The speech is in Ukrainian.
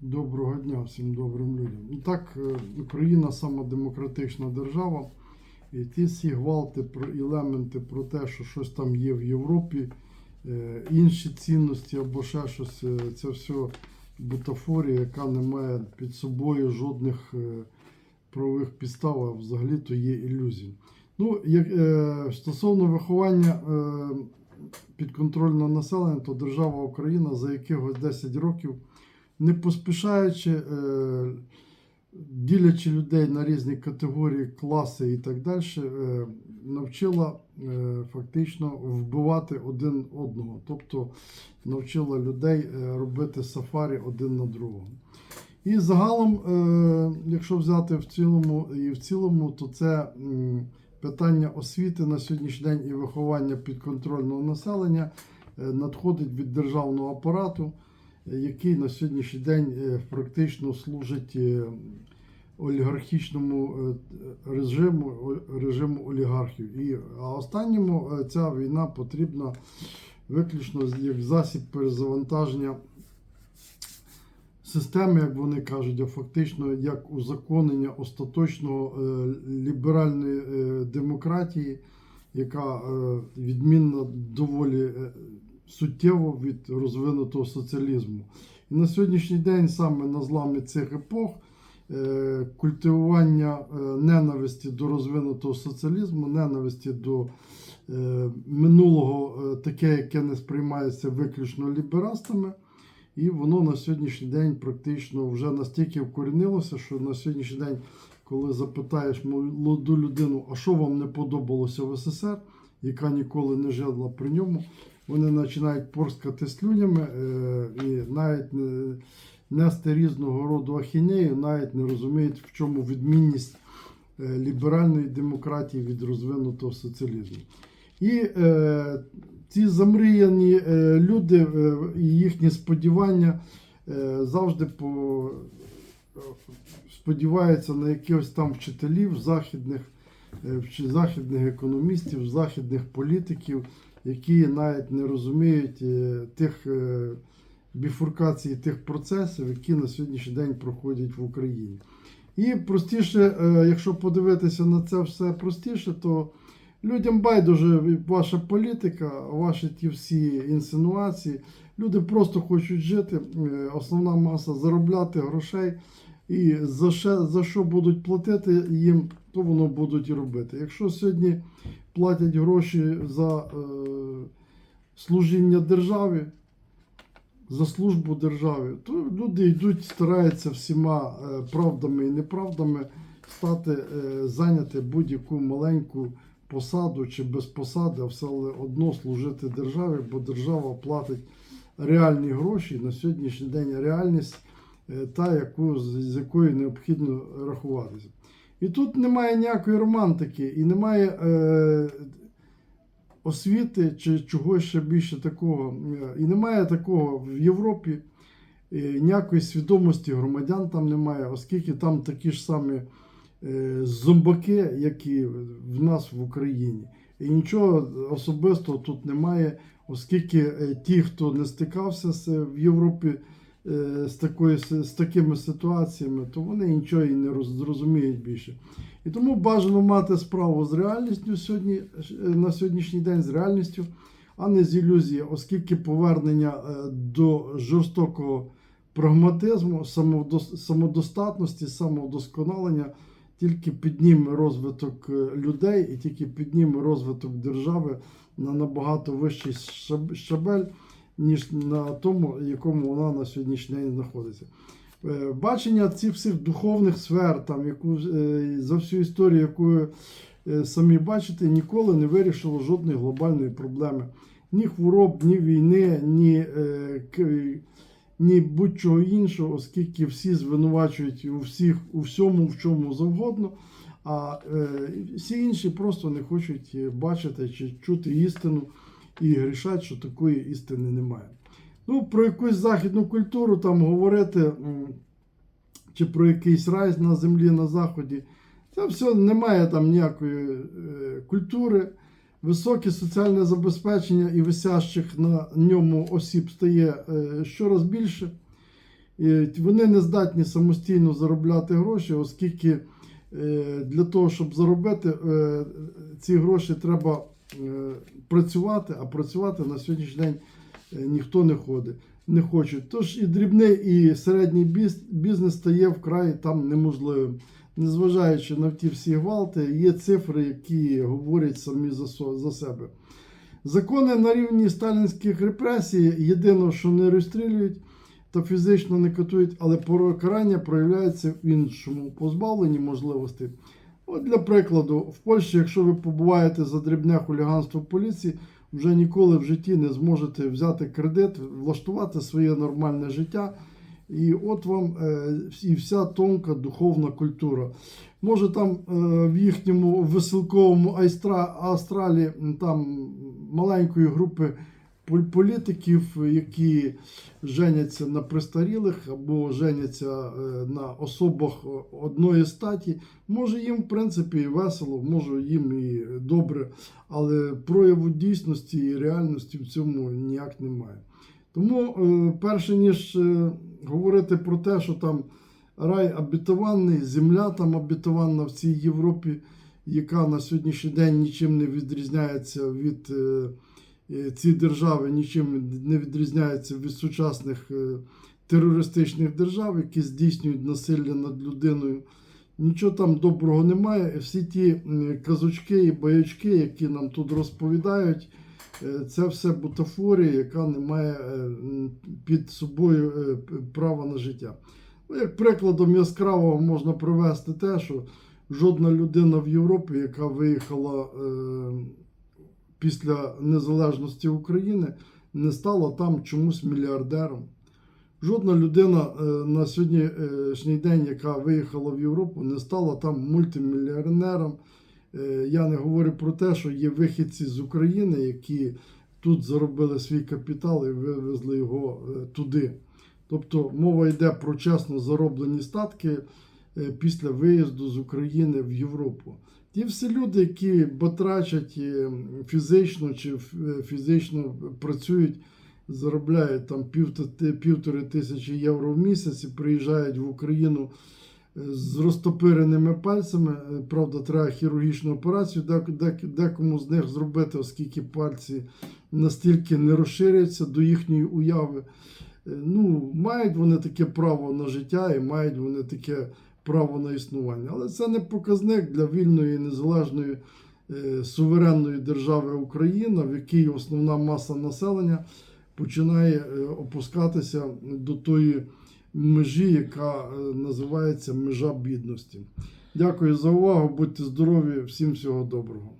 Доброго дня всім добрим людям. Так, е, Україна сама демократична держава, і ті всі гвалти про елементи про те, що щось там є в Європі, е, інші цінності або ще щось, е, це все бутафорія, яка не має під собою жодних правових підстав, а взагалі то є ілюзії. Ну, як, стосовно виховання підконтрольного населення, то держава Україна за якихось 10 років не поспішаючи, е, ділячи людей на різні категорії, класи і так далі, е, навчила е, фактично вбивати один одного. Тобто навчила людей робити сафарі один на другого. І загалом, якщо взяти в цілому і в цілому, то це питання освіти на сьогоднішній день і виховання підконтрольного населення надходить від державного апарату який на сьогоднішній день е, практично служить е, олігархічному е, режиму, режиму олігархів. І, а останньому ця війна потрібна виключно як засіб перезавантаження системи, як вони кажуть, а фактично як узаконення остаточного ліберальної демократії, яка відмінна доволі суттєво від розвинутого соціалізму. І на сьогоднішній день саме на зламі цих епох е, культивування е, ненависті до розвинутого соціалізму, ненависті до е, минулого, таке, яке не сприймається виключно ліберастами. І воно на сьогоднішній день практично вже настільки вкорінилося, що на сьогоднішній день, коли запитаєш молоду людину, а що вам не подобалося в СССР, яка ніколи не жила при ньому, вони починають порскати слюнями е, і навіть не, нести різного роду ахінею, навіть не розуміють, в чому відмінність е, ліберальної демократії від розвинутого соціалізму. І е, ці замріяні е, люди і їхні сподівання е, завжди по, сподіваються на якихось там вчителів західних, західних економістів, західних політиків, які навіть не розуміють е, тих е, біфуркацій, тих процесів, які на сьогоднішній день проходять в Україні. І простіше, е, якщо подивитися на це все простіше, то людям байдуже ваша політика, ваші ті всі інсинуації. Люди просто хочуть жити, основна маса заробляти грошей. І за що, за що будуть платити їм, то воно будуть і робити. Якщо сьогодні платять гроші за е, служіння державі, за службу державі, то люди йдуть, стараються всіма е, правдами і неправдами стати, е, зайняти будь-яку маленьку посаду чи без посади, а все одно служити державі, бо держава платить реальні гроші. На сьогоднішній день реальність е, та, яку, з якою необхідно рахуватися. І тут немає ніякої романтики, і немає е, освіти чи чогось ще більше такого. Е, І немає такого в Європі, е, ніякої свідомості громадян там немає, оскільки там такі ж самі е, зомбаки, як і в нас в Україні. І нічого особистого тут немає, оскільки е, ті, хто не стикався з, в Європі е, з, такою, з такими ситуаціями, то вони нічого і не зрозуміють більше. І тому бажано мати справу з реальністю сьогодні, е, на сьогоднішній день, з реальністю, а не з ілюзією, оскільки повернення е, до жорстокого прагматизму, самодостатності, самовдосконалення тільки підніме розвиток е, людей і тільки підніме розвиток держави на набагато вищий щаб- щабель, ніж на тому, якому вона на сьогоднішній день знаходиться. Е, Бачення цих всіх духовних сфер, там, яку, е, за всю історію, яку е, самі бачите, ніколи не вирішило жодної глобальної проблеми. Ні хвороб, ні війни, ні, ні будь-чого іншого, оскільки всі звинувачують у всіх у всьому, в чому завгодно, а всі інші просто не хочуть бачити чи чути істину і грішать, що такої істини немає. Ну, про якусь західну культуру там говорити, чи про якийсь рай на землі на заході, це все немає там ніякої е, культури. Високе соціальне забезпечення і висящих на ньому осіб стає е, щораз більше. Вони не здатні самостійно заробляти гроші, оскільки е, для того, щоб заробити ці гроші, треба працювати, а працювати на сьогоднішній день е, ніхто не ходить, не хоче. Тож і дрібний, і середній бізнес стає вкрай там неможливим. Незважаючи на ті всі гвалти, є цифри, які говорять самі за себе. Закони на рівні сталінських репресій, єдине, що не розстрілюють та фізично не катують, але покарання проявляється в іншому позбавленні можливостей. От для прикладу, в Польщі, якщо ви побуваєте за дрібне хуліганство поліції, вже ніколи в житті не зможете взяти кредит, влаштувати своє нормальне життя. І от вам е, і вся тонка духовна культура. Може там е, в їхньому веселковому астралі там маленької групи політиків, які женяться на престарілих або женяться е, на особах е, одної статі. Може їм, в принципі, і весело, може їм і добре, але прояву дійсності і реальності в цьому ніяк немає. Тому, е, перше ніж говорити про те, що там рай обітований, земля там обітована в цій Європі, яка на сьогоднішній день нічим не відрізняється від ці держави, нічим не відрізняється від сучасних е, терористичних держав, які здійснюють насилля над людиною. Нічого там доброго немає. Всі ті казочки і баячки, які нам тут розповідають, е, це все бутафорія, яка не має е, під собою е, права на життя. Ну, як прикладом яскравого можна привести те, що жодна людина в Європі, яка виїхала е, після незалежності України, не стала там чомусь мільярдером. Жодна людина е, на сьогоднішній день, яка виїхала в Європу, не стала там мультимільярдером. Е, Я не говорю про те, що є вихідці з України, які тут заробили свій капітал і вивезли його е, туди. Тобто мова йде про чесно зароблені статки після виїзду з України в Європу. Ті всі люди, які батрачать фізично чи е, фізично працюють, заробляють там півтори тисячі євро в місяць і приїжджають в Україну е, з розтопиреними пальцями. Е, Правда, треба хірургічну операцію дек- дек- декому з них зробити, оскільки пальці настільки не розширяться до їхньої уяви. Ну, мають вони таке право на життя і мають вони таке право на існування. Але це не показник для вільної незалежної е, суверенної держави Україна, в якій основна маса населення починає е, опускатися до тої межі, яка е, називається межа бідності. Дякую за увагу. Будьте здорові, всім всього доброго.